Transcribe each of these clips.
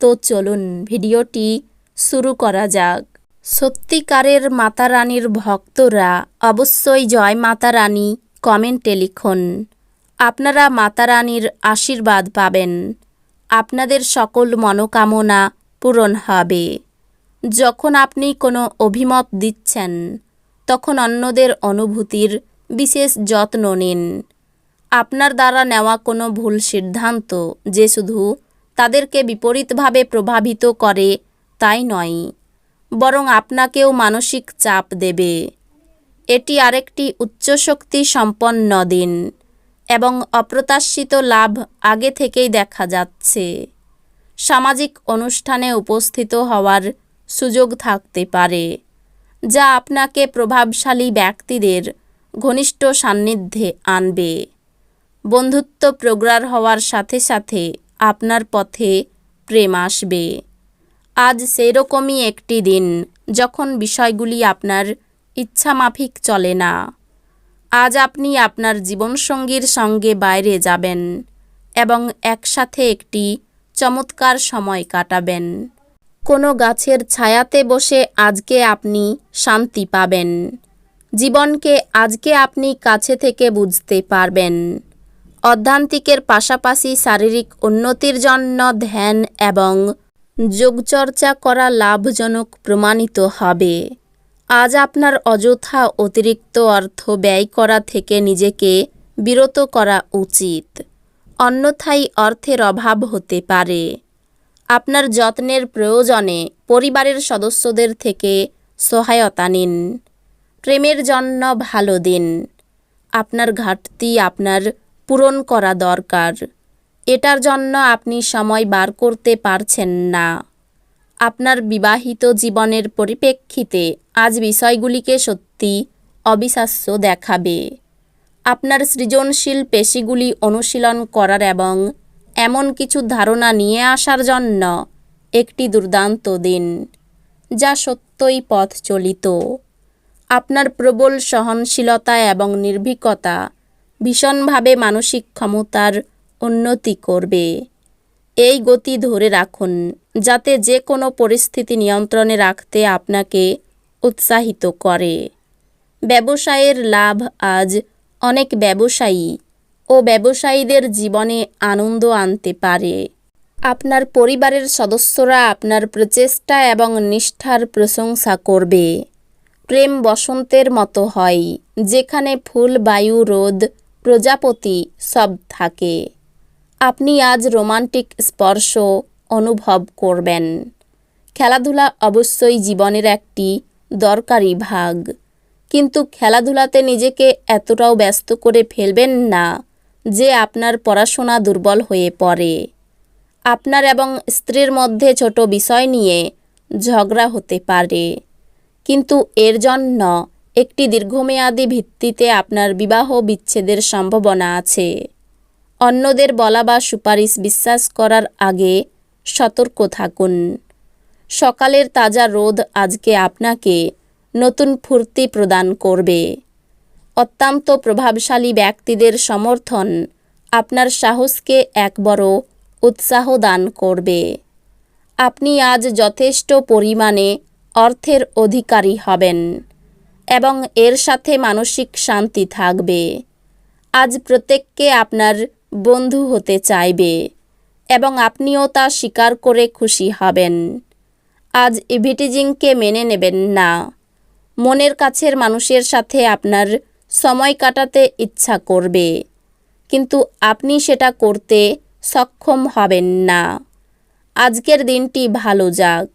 তো চলুন ভিডিওটি শুরু করা যাক। সত্যিকারের মাতা রানীর ভক্তরা অবশ্যই জয় মাতা রানী কমেন্টে লিখুন। আপনারা মাতা রানীর আশীর্বাদ পাবেন। আপনাদের সকল মনোকামনা পূরণ হবে। যখন আপনি কোনো অভিমত দিচ্ছেন, তখন অন্যদের অনুভূতির বিশেষ যত্ন নিন। আপনার দ্বারা নেওয়া কোনো ভুল সিদ্ধান্ত যে শুধু তাদেরকে বিপরীতভাবে প্রভাবিত করে, তাই নয়, বরং আপনাকেও মানসিক চাপ দেবে। এটি আরেকটি উচ্চশক্তি সম্পন্ন দিন এবং অপ্রত্যাশিত লাভ আগে থেকেই দেখা যাচ্ছে। সামাজিক অনুষ্ঠানে উপস্থিত হওয়ার সুযোগ থাকতে পারে, যা আপনাকে প্রভাবশালী ব্যক্তিদের ঘনিষ্ঠ সান্নিধ্যে আনবে। বন্ধুত্ব প্রগাঢ় হওয়ার সাথে সাথে আপনার পথে প্রেম আসবে। আজ সেরকমই একটি দিন, যখন বিষয়গুলি আপনার ইচ্ছামাফিক চলে না। আজ আপনি আপনার জীবনসঙ্গীর সঙ্গে বাইরে যাবেন এবং একসাথে একটি চমৎকার সময় কাটাবেন। কোনো গাছের ছায়াতে বসে আজকে আপনি শান্তি পাবেন। জীবনকে আজকে আপনি কাছে থেকে বুঝতে পারবেন। অধ্যান্তিকের পাশাপাশি শারীরিক উন্নতির জন্য ধ্যান এবং যোগচর্চা করা লাভজনক প্রমাণিত হবে। আজ আপনার অযথা অতিরিক্ত অর্থ ব্যয় করা থেকে নিজেকে বিরত করা উচিত। অন্যথায় অর্থের অভাব হতে পারে। আপনার যত্নের প্রয়োজনে পরিবারের সদস্যদের থেকে সহায়তা নিন। প্রেমের জন্য ভালো দিন। আপনার ঘাটতি আপনার পূরণ করা দরকার। এটার জন্য আপনি সময় বার করতে পারছেন না। আপনার বিবাহিত জীবনের পরিপ্রেক্ষিতে আজ বিষয়গুলিকে সত্যি অবিশ্বাস্য দেখাবে। আপনার সৃজনশীল পেশিগুলি অনুশীলন করার এবং এমন কিছু ধারণা নিয়ে আসার জন্য একটি দুর্দান্ত দিন, যা সত্যই পথ চলিত। আপনার প্রবল সহনশীলতা এবং নির্ভীকতা ভীষণভাবে মানসিক ক্ষমতার উন্নতি করবে। এই গতি ধরে রাখুন, যাতে যে কোনো পরিস্থিতি নিয়ন্ত্রণে রাখতে আপনাকে উৎসাহিত করে। ব্যবসায়ের লাভ আজ অনেক ব্যবসায়ী ও ব্যবসায়ীদের জীবনে আনন্দ আনতে পারে। আপনার পরিবারের সদস্যরা আপনার প্রচেষ্টা এবং নিষ্ঠার প্রশংসা করবে। প্রেম বসন্তের মতো হয়, যেখানে ফুল, বায়ু, রোদ প্রজাপতি সব থাকে। আপনি আজ রোমান্টিক স্পর্শ অনুভব করবেন। খেলাধুলা অবশ্যই জীবনের একটি দরকারি ভাগ। কিন্তু খেলাধুলাতে নিজেকে এতটাও ব্যস্ত করে ফেলবেন না যে আপনার পড়াশোনা দুর্বল হয়ে পড়ে। আপনার এবং স্ত্রীর মধ্যে ছোট বিষয় নিয়ে ঝগড়া হতে পারে। কিন্তু এর জন্য একটি দীর্ঘমেয়াদী ভিত্তিতে আপনার বিবাহ বিচ্ছেদের সম্ভাবনা আছে। অন্যদের বলা বা সুপারিশ বিশ্বাস করার আগে সতর্ক থাকুন। সকালের তাজা রোদ আজকে আপনাকে নতুন ফুর্তি প্রদান করবে। অত্যন্ত প্রভাবশালী ব্যক্তিদের সমর্থন আপনার সাহসকে এক বড় উৎসাহ দান করবে। আপনি আজ যথেষ্ট পরিমাণে অর্থের অধিকারী হবেন। এবং এর সাথে মানসিক শান্তি থাকবে। আজ প্রত্যেককে আপনার বন্ধু হতে চাইবে এবং আপনিও তা স্বীকার করে খুশি হবেন। আজ ইভিটিজিংকে মেনে নেবেন না। মনের কাছের মানুষের সাথে আপনার সময় কাটাতে ইচ্ছা করবে, কিন্তু আপনি সেটা করতে সক্ষম হবেন না। আজকের দিনটি ভালো যাক।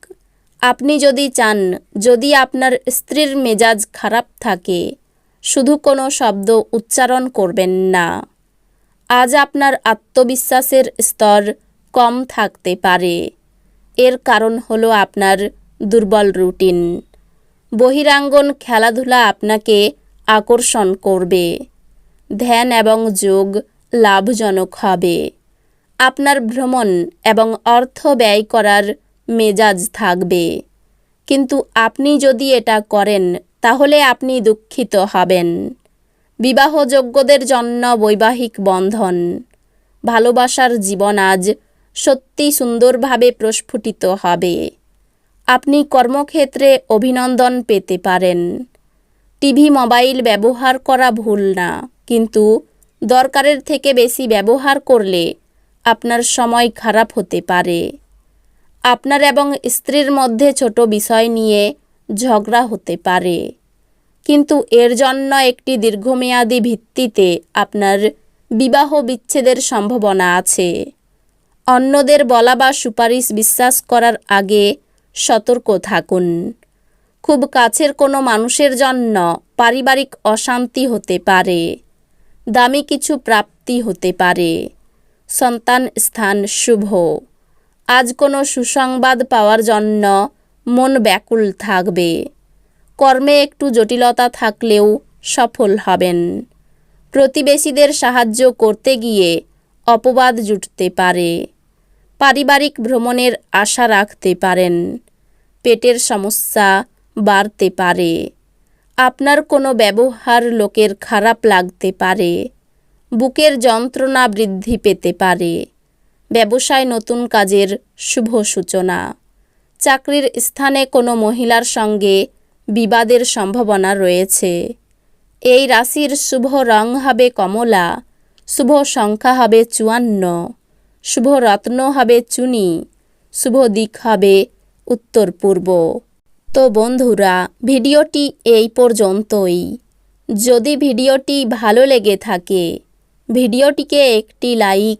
আপনি যদি চান, যদি আপনার স্ত্রীর মেজাজ খারাপ থাকে, শুধু কোনো শব্দ উচ্চারণ করবেন না। আজ আপনার আত্মবিশ্বাসের স্তর কম থাকতে পারে। এর কারণ হলো আপনার দুর্বল রুটিন। বহিরাঙ্গন খেলাধুলা আপনাকে আকর্ষণ করবে। ধ্যান এবং যোগ লাভজনক হবে। আপনার ভ্রমণ এবং অর্থ ব্যয় করার মেজাজ থাকবে। কিন্তু আপনি যদি এটা করেন, তাহলে আপনি দুঃখিত হবেন। বিবাহযোগ্যদের জন্য বৈবাহিক বন্ধন। ভালোবাসার জীবন আজ সত্যি সুন্দরভাবে প্রস্ফুটিত হবে। আপনি কর্মক্ষেত্রে অভিনন্দন পেতে পারেন। টিভি, মোবাইল ব্যবহার করা ভুল না, কিন্তু দরকারের থেকে বেশি ব্যবহার করলে আপনার সময় খারাপ হতে পারে। আপনার এবং স্ত্রীর মধ্যে ছোট বিষয় নিয়ে ঝগড়া হতে পারে। কিন্তু এর জন্য একটি দীর্ঘমেয়াদী ভিত্তিতে আপনার বিবাহ বিচ্ছেদের সম্ভাবনা আছে। অন্যদের বলা বা সুপারিশ বিশ্বাস করার আগে সতর্ক থাকুন। খুব কাছের কোনো মানুষের জন্য পারিবারিক অশান্তি হতে পারে, দামি কিছু প্রাপ্তি হতে পারে। সন্তান স্থান শুভ। আজ কোনো সুসংবাদ পাওয়ার জন্য মন ব্যাকুল থাকবে। কর্মে একটু জটিলতা থাকলেও সফল হবেন। প্রতিবেশীদের সাহায্য করতে গিয়ে অপবাদ জুটতে পারে। পারিবারিক ভ্রমণের আশা রাখতে পারেন। পেটের সমস্যা বাড়তে পারে। আপনার কোনো ব্যবহার লোকের খারাপ লাগতে পারে। বুকের যন্ত্রণা বৃদ্ধি পেতে পারে। ব্যবসায় নতুন কাজের শুভ সূচনা। চাকরির স্থানে কোনো মহিলার সঙ্গে বিবাদের সম্ভাবনা রয়েছে। এই রাশির শুভ রং হবে কমলা, শুভ সংখ্যা হবে চুয়ান্ন, শুভ রত্ন হবে চুনি, শুভ দিক হবে উত্তর পূর্ব। তো বন্ধুরা, ভিডিওটি এই পর্যন্তই। যদি ভিডিওটি ভালো লেগে থাকে, ভিডিওটিকে একটি লাইক